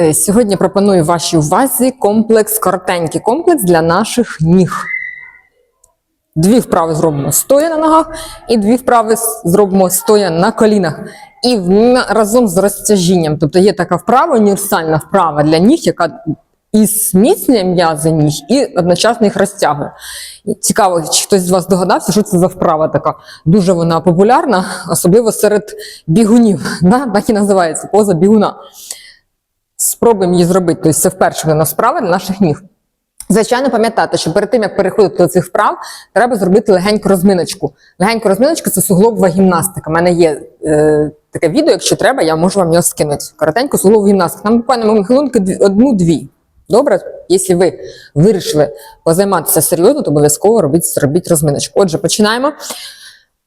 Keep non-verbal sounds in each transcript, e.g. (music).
Е, Сьогодні пропоную вашій увазі комплекс, коротенький комплекс для наших ніг. Дві вправи зробимо стоя на ногах, і дві вправи зробимо стоя на колінах. І разом з розтяжінням. Тобто є така вправа, універсальна вправа для ніг, яка і зміцнює м'язи ніг, і одночасно їх розтягує. Цікаво, чи хтось з вас догадався, що це за вправа така. Дуже вона популярна, особливо серед бігунів. (laughs) Так і називається поза бігуна. Спробуємо її зробити. Тобто це вперше вона справа для наших ніг. Звичайно, пам'ятати, що перед тим, як переходити до цих вправ, треба зробити легеньку розминочку. Легеньку розминочку це суглобова гімнастика. У мене є е, таке відео, якщо треба, я можу вам його скинути. Коротеньку суглобову гімнастику. Нам буквально хвилинки одну-дві. Добре? Якщо ви вирішили позайматися серйозно, то обов'язково робіть, робіть розминочку. Отже, починаємо.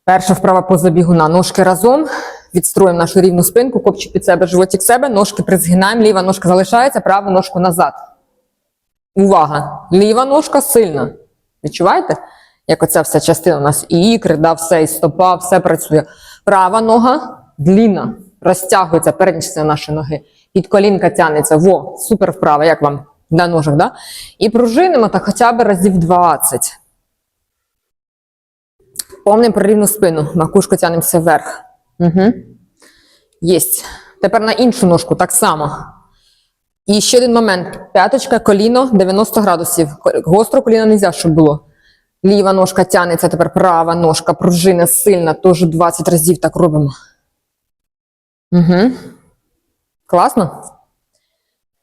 Перша вправа поза бігуна. Ножки разом. Відстроїмо нашу рівну спинку, копчик під себе, животик себе, ножки призгинаємо, ліва ножка залишається, праву ножку назад. Увага! Ліва ножка сильна. Відчуваєте? Як оця вся частина у нас і ікри, да, все, і стопа, все працює. Права нога длінна, розтягується частина нашої ноги. Під колінка тягнеться. Во, супер вправа, як вам на ножах, да? І пружинимо так хоча б разів 20. Повним про рівну спину. Макушку тягнемося вверх. Угу. Єсть. Тепер на іншу ножку так само. І ще один момент. П'яточка, коліно 90 градусів. Гостро коліно не можна, щоб було. Ліва ножка тягнеться, тепер права ножка, пружина сильна, теж 20 разів так робимо. Угу. Класно?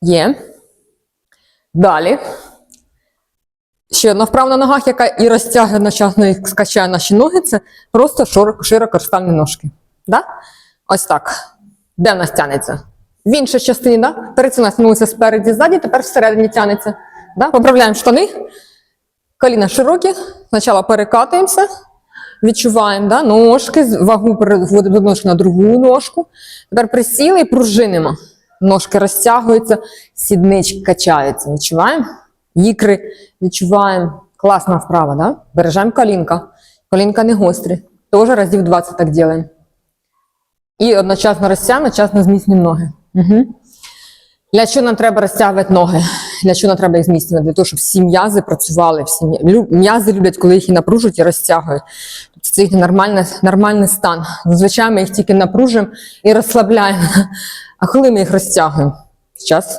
Є. Далі. Ще одна вправа на ногах, яка і розтягує одночасно і скачає наші ноги, це просто широко, широко ножки. Да? Ось так. Де в нас тянеться? В іншій частині, да? перед у нас тянулося спереді, ззаді, тепер всередині тянеться. Да? Поправляємо штани. Коліна широкі. Спочатку перекатуємося, відчуваємо да? ножки, вагу переводимо ножки на другу ножку. Тепер присіли і пружинимо. Ножки розтягуються, сіднички качаються. Відчуваємо? Ікри відчуваємо. Класна вправа, да? Бережемо колінка. Колінка не гострі. Теж разів 20 так робимо. І одночасно розтягнемо, одночасно зміцнюємо ноги. Угу. Для чого нам треба розтягувати ноги? Для чого нам треба їх зміцнювати? Для того, щоб всі м'язи працювали. Всі м'язи люблять, коли їх і напружують, і розтягують. Тобто це їхній нормальний, нормальний стан. Зазвичай ми їх тільки напружуємо і розслабляємо. А коли ми їх розтягуємо? Час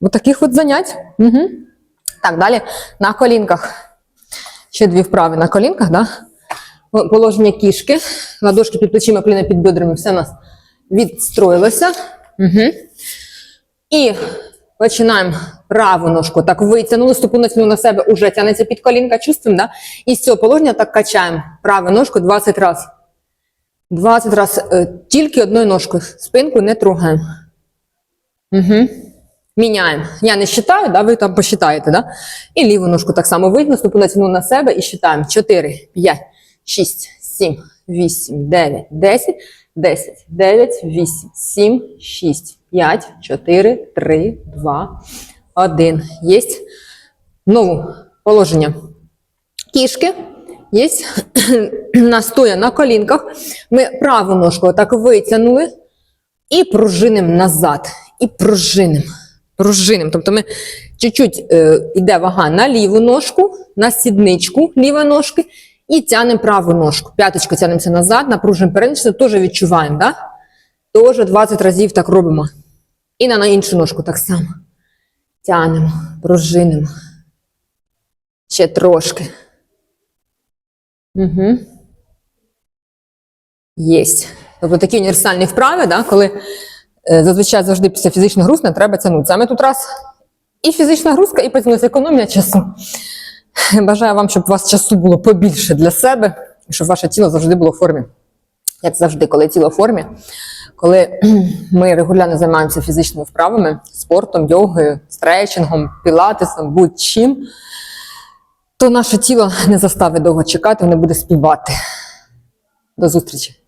от таких от занять. Угу. Так, далі на колінках. Ще дві вправи на колінках, да? Положення кішки, ладошки під плечима, коліна під бедрами, все у нас відстроїлося. Угу. І починаємо праву ножку. Так витягнули, стопу натягнули на себе, уже тягнеться під колінка, чувствуємо, да? І з цього положення так качаємо праву ножку 20 разів. 20 разів тільки одною ножкою. Спинку не трогаємо. Угу. Міняємо. Я не вважаю, да, ви там посчитаєте, да? І ліву ножку так само витягнули, стопу натягнули на себе і считаємо. 4, 5, 6, 7, 8, 9, 10, 10, 9, 8, 7, 6, 5, 4, 3, 2, 1. Єсть. Знову положення кішки. Є (clears throat) настоя на колінках. Ми праву ножку отак витягнули і пружинимо назад. І пружинимо. Пружинимо. Тобто ми чуть-чуть е, йде вага на ліву ножку, на сідничку лівої ножки і тягнемо праву ножку. П'яточку тягнемося назад, напружуємо передничку, теж відчуваємо, да? Теж 20 разів так робимо. І на, на іншу ножку так само. Тягнемо, пружинимо. Ще трошки. Угу. Єсть. Тобто такі універсальні вправи, да, коли е, зазвичай завжди після фізичного грузна треба тягнутися. А ми тут раз і фізична грузка, і потягнулася економія часу. (laughs) Бажаю вам, щоб у вас часу було побільше для себе, і щоб ваше тіло завжди було в формі. Як завжди, коли тіло в формі, коли (clears throat) ми регулярно займаємося фізичними вправами, спортом, йогою, стретчингом, пілатесом, будь-чим, то наше тіло не заставить довго чекати, не буде співати. До зустрічі!